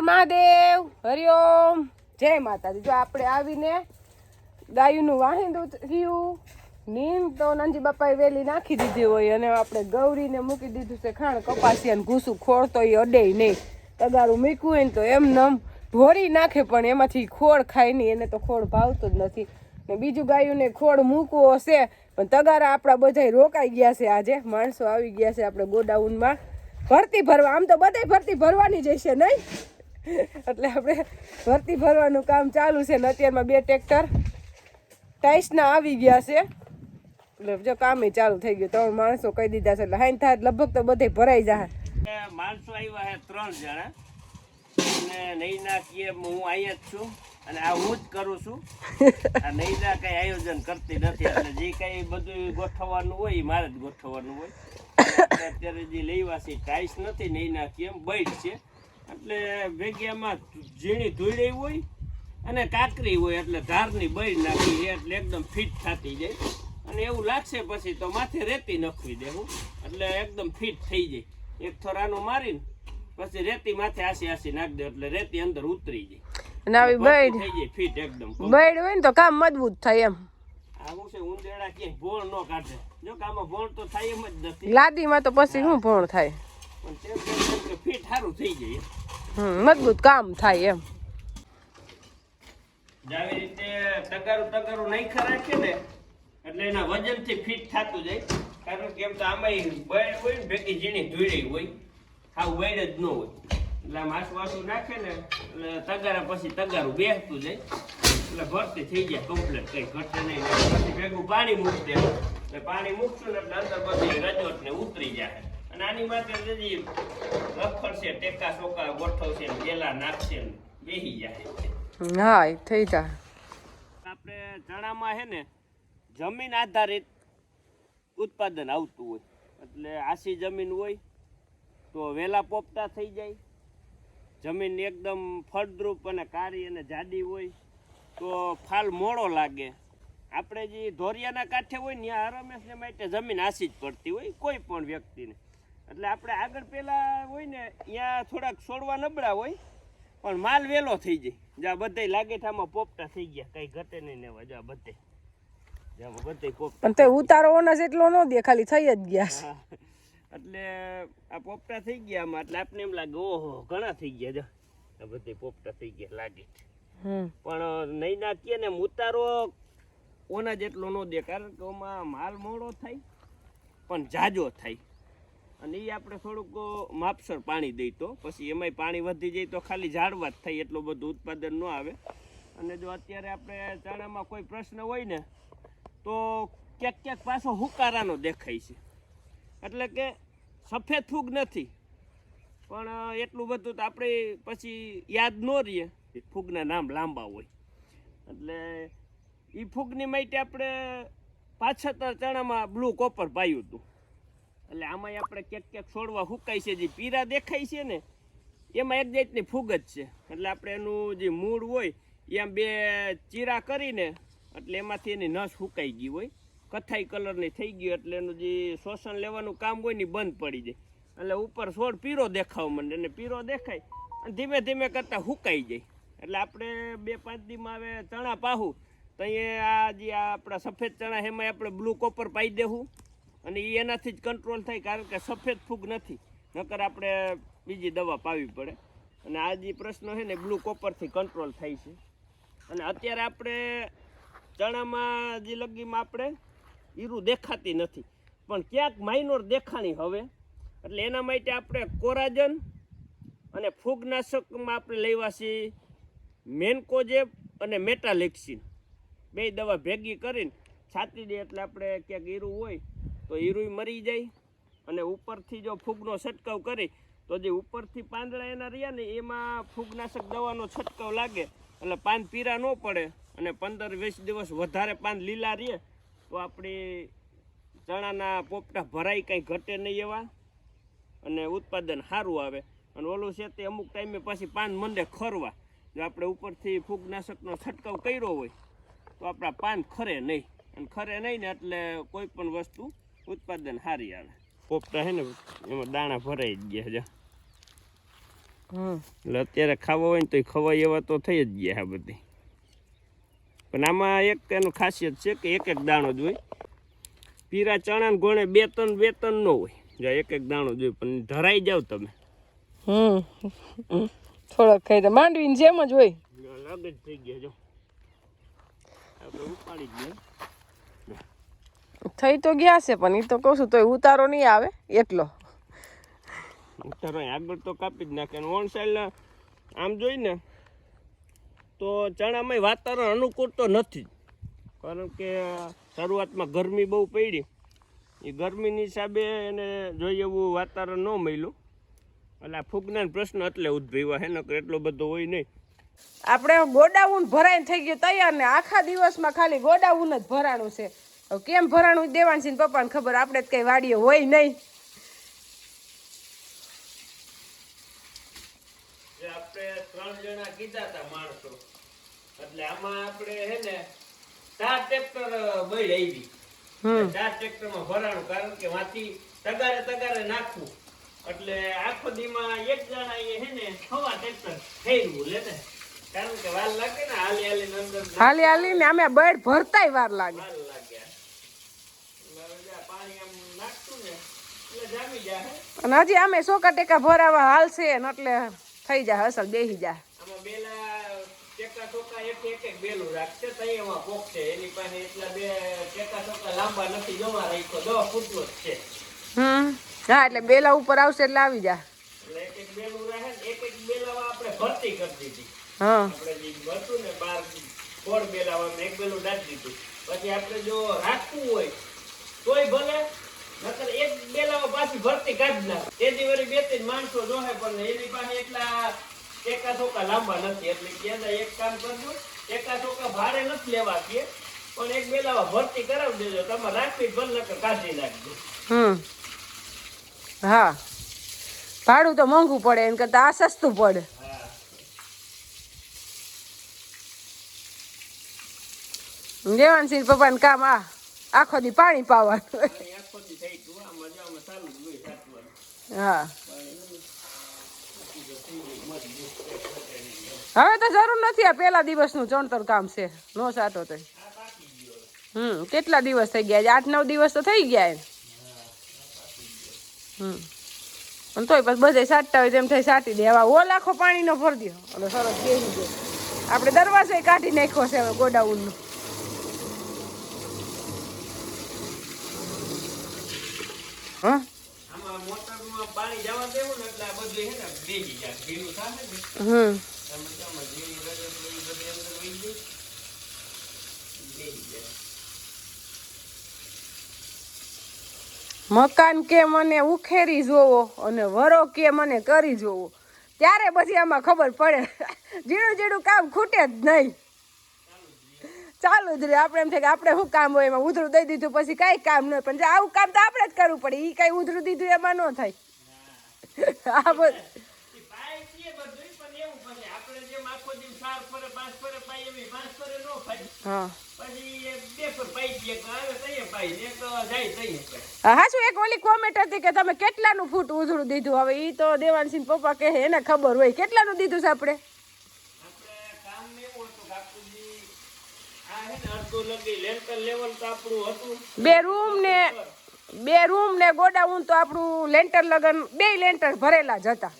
મહાદેવ, હરિઓમ. જય માતાજી. જો આપણે આવીને ગાયુંનું વાહિંદું થયું. નીમ તો નંજી બાપાએ વેલી નાખી દીધી હોય અને આપણે ગૌરીને મૂકી દીધું છે ખાણ કપાસિયા ને ઘૂસું ખોળ તો એ અડે નહીં. તગારું મૂક્યું હોય ને તો એમ નમ ઢોરી નાખે પણ એમાંથી ખોળ ખાય નહીં. એને તો ખોળ ભાવતું જ નથી. ને બીજું ગાયુંને ખોળ મૂકવો હશે, પણ તગારા આપણા બધા રોકાઈ ગયા છે આજે. માણસો આવી ગયા છે આપણે ગોડાઉનમાં. ભરતી ભરવા. આમ તો બધાય ભરતી ભરવાની જ હશે નહીં? એટલે આપણે ભરતી ભરવાનું કામ ચાલુ છે ને અત્યારમાં બે ટ્રેક્ટર ટાઈસના આવી ગયા છે. એટલે જો કામે ચાલુ થઈ ગયું. ત્રણ માણસો કહી દીધા છે એટલે હાઈન થાય લગભગ તો બધે ભરાઈ જાય માણસો આવ્યા છે ત્રણ જણા. અને નૈના કીએ હું અહીંયા જ છું અને આ હું જ કરું છું. આ નૈના કઈ આયોજન કરતી નથી. એટલે જે કઈ બધું ગોઠવવાનું હોય, એ મારે જ ગોઠવવાનું હોય. અત્યારે જે લેવા છે ટાઈસ નથી, નૈના કેમ બૈડ છે. એટલે ભેગિયામાં ઝીણી ધોઈ હોય અને કાકરી હોય એટલે ધારની બળી નાખી એટલે એકદમ ફિટ થતી જાય. અને એવું લાગશે પછી તો માથે રેતી નખવી દેવું એટલે એકદમ ફિટ થઈ જાય. એક થોરાનું મારીને પછી રેતી માથે આસી આસી નાખી દે એટલે રેતી અંદર ઉતરી જાય. અને આવી જાય ફિટ એકદમ બૈડ હોય ને તો કામ મજબૂત થાય એમ. આવું છે ઉંદેડા કે ભોળ ન કાઢે. જો કે આમાં ભોળ તો થાય એમ જ નથી. લાદીમાં તો પછી શું ભણ થાય? પણ ફિટ સારું થઈ જાય મજબૂત કામ થાય એમ. આવી રીતે તગારું તગારું નહીં ખરાખે ને, એટલે એના વજનથી ફિટ થતું જાય. કારણ કે એમ તો આમાં બળ હોય ને, ભેગી ઝીણી ધૂળી હોય. આ બળ જ ન હોય. એટલે આમ આસુ આસુ નાખે ને, એટલે તગારા પછી તગારું બેસતું જાય. એટલે ભરતી થઈ જાય કમ્પ્લીટ કઈ ઘટે નહીં. પછી ભેગું પાણી મૂકી એટલે પાણી મૂકશું ને, એટલે અંદર બધી રજોટ ને ઉતરી જાય. અને આની હજી રખડ છે ટેકા ચોકા ગોઠવશે ગેલા નાખશે બેહી જાય. હા એ થઈ જાય. આપણે ચણામાં હે ને જમીન આધારિત ઉત્પાદન આવતું હોય. એટલે આસી જમીન હોય તો વેલા પોપટા થઈ જાય. જમીન એકદમ ફળદ્રુપ અને કારી અને જાડી હોય તો ફાલ મોડો લાગે. આપણે જે ધોરિયાના કાંઠે હોય ને ત્યાં રમેશને માટે જમીન આસી જ પડતી હોય કોઈ પણ વ્યક્તિને. એટલે આપણે આગળ પેલા હોય ને ત્યાં થોડાક છોડવા નબળા હોય પણ માલ વેલો થઈ જાય. જ્યાં બધે લાગેઠામાં પોપટા થઈ ગયા કઈ ઘટે નહીં ને જા બધે પણ તે ઉતારો ઓનસ એટલો ન દે ખાલી થઈ જ ગયા એટલે આ પોપટા થઈ ગયા આમાં એટલે આપને એમ લાગે ઓહો ઘણા થઈ ગયા જો. આ બધે પોપટા થઈ ગયા લાગે પણ નહીં નાખીએ ને ઉતારો ઓના જેટલો ન દે કારણ કે માલ મોડો થાય પણ જાજો થાય. અને એ આપણે થોડુંક માપસર પાણી દઈ તો. પછી એમાંય પાણી વધી જાય તો ખાલી ઝાડવા જ થાય એટલું બધું ઉત્પાદન ન આવે. અને જો અત્યારે આપણે ચણામાં કોઈ પ્રશ્ન હોય ને, તો ક્યાંક ક્યાંક પાછો હુકારાનો દેખાય છે. એટલે કે સફેદ ફૂગ નથી. પણ એટલું બધું તો આપણે પછી યાદ ન રહીએ. ફૂગના નામ લાંબા હોય. એટલે એ ફૂગની માહિતી આપણે પાછળ ચણામાં બ્લુ કોપર પાયું હતું. એટલે આમાં આપણે ક્યાંક ક્યાંક છોડવા હુકાય છે, જે પીરા દેખાય છે ને, એમાં એક જાતની ફૂગ જ છે. એટલે આપણે એનું જે મૂળ હોય એ બે ચીરા કરીને, એટલે એમાંથી એની નસ હુકાઈ ગઈ હોય. કથાઈ કલરની થઈ ગયું એટલે એનું જે શોષણ લેવાનું કામ હોય ને બંધ પડી જાય. એટલે ઉપર છોડ પીરો દેખાવ મને અને પીરો દેખાય, અને ધીમે ધીમે કરતાં હુકાઈ જાય. એટલે આપણે બે પાંચ દીમાં હવે ચણા પાહું, તો અહીંયા આ જે આપણા સફેદ ચણા એમાં આપણે બ્લુ કોપર પાઈ દેવું અને એ એનાથી જ કંટ્રોલ થાય કારણ કે સફેદ ફૂગ નથી. નકર આપણે બીજી દવા પાવી પડે. અને આ જે પ્રશ્ન છે ને બ્લુ કોપરથી કંટ્રોલ થાય છે. અને અત્યારે આપણે ચણામાં જે લગીમાં આપણે ઈરું દેખાતી નથી. પણ ક્યાંક માઇનોર દેખાણી હવે. એટલે એના માટે આપણે કોરાજન અને ફૂગનાશકમાં આપણે લેવા છીએ મેન્કોજેબ અને મેટાલેક્સિન. બે દવા ભેગી કરીને છાતી દે એટલે આપણે ક્યાંક ઈરું હોય તો ઈરુંય મરી જાય અને ઉપરથી જો ફૂગનો છંટકાવ કરી, તો જે ઉપરથી પાંદડા એના રહ્યા ને, એમાં ફૂગનાશક દવાનો છંટકાવ લાગે. એટલે પાન પીરા ન પડે અને પંદર વીસ દિવસ વધારે પાન લીલા રહે, તો આપણી ચણાના પોપટા ભરાય કંઈ ઘટે નહીં એવા. અને ઉત્પાદન સારું આવે. અને ઓલું છે તે અમુક ટાઈમે પછી પાન મંડે ખરવા. જો આપણે ઉપરથી ફૂગનાશકનો છંટકાવ કર્યો હોય, તો આપણા પાન ખરે નહીં. અને ખરે નહીં ને એટલે કોઈ પણ વસ્તુ ઉત્પાદન સારી આવે. પોપટા છે ને એમાં દાણા ભરાઈ જ ગયા છે. હમ. એટલે અત્યારે ખાવા હોય ને તો ખવાય એવા તો થઈ જ ગયા આ બધી. પણ આમાં એક એનું ખાસિયત છે કે એક એક દાણો જ હોય. પીરા ચણા ને ગોણે બે ત્રણ બે ત્રણ નો હોય. જો એક એક દાણો જ હોય પણ ધરાઈ જાવ તમે. હમ. થોડોક ખાઈ તો માંડવીની જેમ જ હોય. લાગે જ થઈ ગયા જો આપણે ઉપાડી જ. થઈ તો ગયા છે પણ એ તો કહું છું તોય ઉતારો નહીં આવે એટલો. ઉતારો આગળ તો કાપી જ નાખે. વન સાઈડ આમ જોઈને તો ચણામાં વાતાવરણ અનુકૂળ તો નથી. કારણ કે શરૂઆતમાં ગરમી બહુ પડી. એ ગરમીની હિસાબે એને જોઈએ એવું વાતાવરણ ન મળ્યું. એટલે આ ફૂગના પ્રશ્ન એટલે ઉદ્ભવ્યા હે નકર એટલો બધો હોય નહીં. આપણે ગોડાઉન ભરાઈને થઈ ગયું તૈયાર ને આખા દિવસમાં ખાલી ગોડાઉન જ ભરાણું છે. હવે કેમ ભરાણું દેવાનું ને પપ્પાને ખબર? આપણે જ કઈ વાડીએ હોય નહીં. આપણે ત્રણ જણા કીધા હતા માણસો. એટલે આમાં આપણે હે ને ચાર ટ્રેક્ટર બળી આવી. હમ. ચાર ટ્રેક્ટરમાં ભરાણું કારણ કે વાંચી તગારે તગારે નાખવું. એટલે આખો દીમાં એક જણા એ હે ને હવા ટ્રેક્ટર ફેરવું લે ને. કારણ કે વાર લાગે ને હાલી હાલી અંદર હાલી હાલી ને અમે બેડ ભરતાય વાર લાગે વાર લાગે એટલે હવે જે આ પાણી આમ નાખતું ને એટલે જામી જાય અને હજી અમે સોકા ટેકા ભરાવા હાલશે ને એટલે થઈ જાય અસલ બેસી જાય. હમ. હા એટલે બેલા ઉપર આવશે એટલે આવી જા હા પછી આપણે જો રાખવું હોય તોય ભલે નકર એક બેલામાં પાછી ભરતી કાઢી નાખ. તેથી વળી બે ત્રણ માણસો જોહે પણ એની પાસે એટલા એકા ચોકા લાંબા નથી. એટલે ક્યાં એક કામ કરજો એકા ચોકા ભાડે નથી લેવા કે પણ એક બેલામાં ભરતી કરાવી દેજો. તમે રાખવી ભર નકર કાઢી નાખજો. હમ. હા. ભાડું તો મોંઘું પડે એમ કરતા આ સસ્તું પડે. દેવાનસિંહ પપ્પાને કામ આ. આખો દી પાણી પાવાનું. હા. હવે તો જરૂર નથી આ પેલા દિવસનું ચણતર કામ છે. નો સાટો તો. હમ કેટલા દિવસ થઈ ગયા આઠ નવ દિવસ તો થઈ ગયા એમ. હમ. અને તોય પછી બધે સાટતા હોય તેમ થઈ સાટી દે. હવે ઓ લાખો પાણીનો ભરી દો. એટલે સરસ બેસી ગયો. આપણે દરવાજો કાઢી નાખ્યો છે હવે ગોડાઉનનો હા આમાં મોટરમાં પાણી જવા દેવું ને એટલે આ બધું હે ને બેસી જાય ભીનું થાય ને હમ તમે જામાં ઝીણી રગત હોય એ બધી અંદર વહી જાય બેસી જાય. મકાન કે મને ઉખેરી જોવો અને વરો કે મને કરી જોવો. ત્યારે પછી આમાં ખબર પડે. ઝીણું ઝીણું કામ ખૂટે જ નહીં. ચાલુ જ રહે આપણે એમ થાય કે આપણે શું કામ હોય એમાં? ઉધરું દઈ દીધું પછી કાંઈ કામ ન હોય. પણ જે આવું કામ તો આપણે જ કરવું પડે. એ કાંઈ ઉધરું દીધું એમાં ન થાય. આ બધું. હા. શું એક ઓલી કોમેન્ટ હતી કે તમે કેટલાનું ફૂટ ઉધડું દીધું? હવે એ તો દેવાનસિંહ પપ્પા કહે એને ખબર હોય. કેટલાનું દીધું છે આપણે કામ ને એવું હતું કે આખું દી આ હે ને અડધું લગી લેન્ટર લેવલ તો આપણું હતું બે રૂમ ને બે રૂમ ને ગોડાઉન તો આપણું લેન્ટર લગન બે લેન્ટર ભરેલા જ હતા.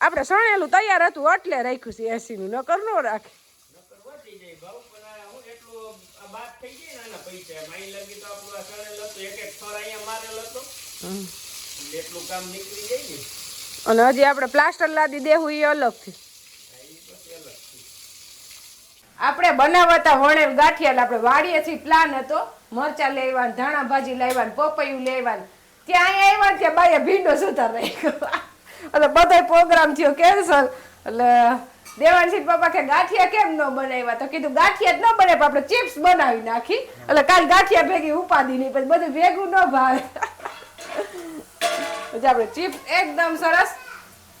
આપણે સણેલું તૈયાર હતું એટલે રાખ્યું છે એસી નું નકર નો રાખે નકર વધી જાય ભાવ પણ આ હું એટલું આ બાદ થઈ ગઈ ને આના પૈસા. માઈ લગી તો આપણું આ સણેલ હતું એક એક થર અહીંયા મારેલ હતો એટલું કામ નીકળી જાય ને. અને હજી આપણે પ્લાસ્ટર લાદી દેવું એ અલગથી. આપણે બનાવતા હોણે ગાંઠિયા આપણે વાડીએથી પ્લાન હતો. મરચા લેવા ધાણા ભાજી લેવા પપૈયું લેવા ત્યાં આવ્યા ત્યાં બાઈએ ભીંડો સુધાર રાખ્યો એટલે બધો પ્રોગ્રામ થયો કેન્સલ એટલે દેવાનસિંહ પપ્પા કે ગાંઠિયા કેમ ન બનાવ્યા? તો કીધું, ગાંઠિયા જ ન બને, પણ આપણે ચિપ્સ બનાવી નાખી. એટલે કાલ ગાંઠિયા ભેગી ઉપાદી નહીં, પછી બધું ભેગું ન ભાવે. પછી આપણે ચિપ્સ એકદમ સરસ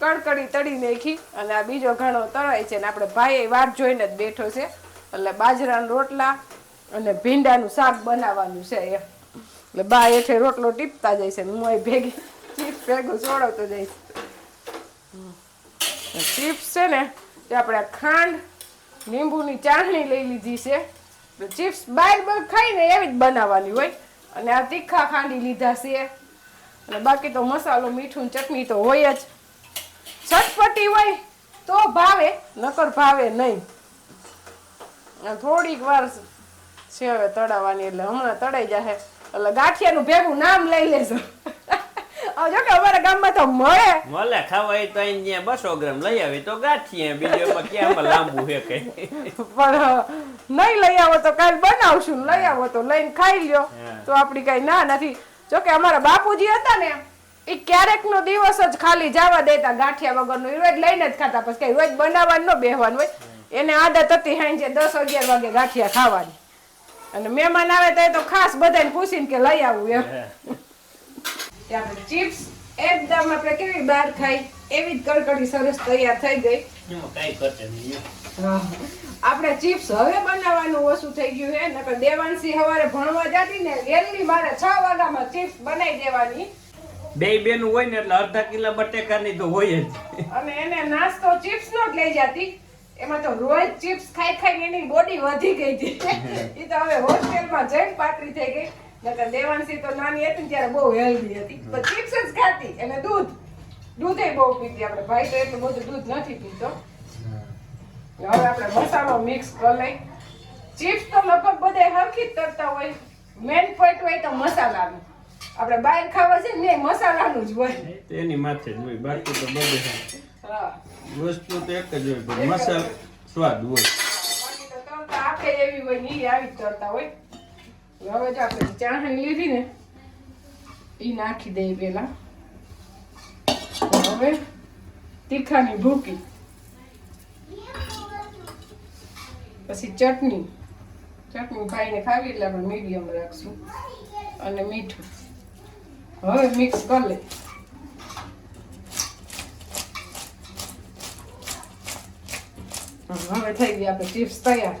કડકડી તળી નાખી. અને આ બીજો ઘણો તળાય છે ને, આપણે ભાઈ વાટ જોઈને જ બેઠો છે. એટલે બાજરાના રોટલા અને ભીંડાનું શાક બનાવવાનું છે એમ એટલે બા એઠે રોટલો ટીપતા જાય છે હું અહીં ભેગી ચીપ્સ ભેગું છોડવતો જઈશ. ચિપ્સ છે ને તે આપણે ખાંડ, લીંબુની ચાસણી લઈ લીધી છે. ચિપ્સ બાય બાર ખાઈને એવી જ બનાવવાની હોય. અને આ તીખા ખાંડી લીધા છે. અને બાકી તો મસાલો, મીઠું ચટણી તો હોય જ. ચટપટી હોય તો ભાવે, નકર ભાવે નહીં. થોડીક વાર છે હવે તળાવવાની, એટલે હમણાં તળાઈ જશે એટલે ગાંઠિયાનું ભેગું નામ લઈ લેજો. હવે જો કે અમારા ગામમાં તો મળે. મળે ખાવા તો અહીંયા બસો ગ્રામ લઈ આવી તો ગાંઠીએ બીજો ક્યાં લાંબુ હે કે પણ નહીં લઈ આવો તો કાલ બનાવશું. લઈ આવો તો લઈને ખાઈ લ્યો. તો આપણી કઈ ના નથી. જો કે અમારા બાપુજી હતા ને એ ક્યારેક નો દિવસ જ ખાલી જવા દેતા ગાંઠિયા વગરનું. ઈ રોજ લઈને જ ખાતા પછી કઈ રોજ બનાવવાનું ન બેહવાનું હોય. એને આદત હતી હાંજે દસ અગિયાર વાગે ગાંઠિયા ખાવાની. અને મહેમાન આવે તો એ તો ખાસ બધાને પૂછીને કે લઈ આવું એમ. કે આપણે ચિપ્સ એકદમ આપણે કેવી બહાર ખાઈ એવી જ કડકડી સરસ તૈયાર થઈ ગઈ. આપણે ચિપ્સ હવે બનાવવાનું ઓછું થઈ ગયું છે નકર દેવાંશી હવારે ભણવા જતી ને વેલી મારે છ વાગ્યામાં ચિપ્સ બનાવી દેવાની. બે બેન હોય ને એટલે અડધા કિલો બટેકાની તો હોય જ. અને એને નાસ્તો ચિપ્સ નો જ લઈ જતી. એમાં તો રોજ ચિપ્સ ખાઈ ખાઈને એની બોડી વધી ગઈ હતી. એ તો હવે હોસ્ટેલમાં જઈને પાતળી થઈ ગઈ. નકર દેવાંશી તો નાની હતી ત્યારે બહુ હેલ્ધી હતી. પણ ચિપ્સ જ ખાતી અને દૂધ. દૂધે બહુ પીતી આપણે. ભાઈ તો એટલું બધું દૂધ નથી પીતો. હવે આપણે મસાલો મિક્સ કરી લઈ. ચિપ્સ તો લગભગ બધે હરખી જ કરતા હોય. મેન પોઈન્ટ હોય તો મસાલાનું. આપણે બહાર ખાવા છે ને મસાલાનું જ હોય. એની માથે જ હોય. બાકી તો બધે હા. વસ્તુ તો એક જ હોય. પણ મસાલો સ્વાદ હોય. બાકી તો તરતા આખે એવી હોય ને એ આવી જ તરતા હોય. હવે જો આપણે ચાહણી લીધી ને એ નાખી દઈએ પેલા હવે તીખાની ભૂકી. પછી ચટણી. ચટણી ભાઈને ખાવી એટલે આપણે મીડિયમ રાખશું. અને મીઠું. હવે મિક્સ કરી લે હવે થઈ ગઈ આપણે ચિપ્સ તૈયાર.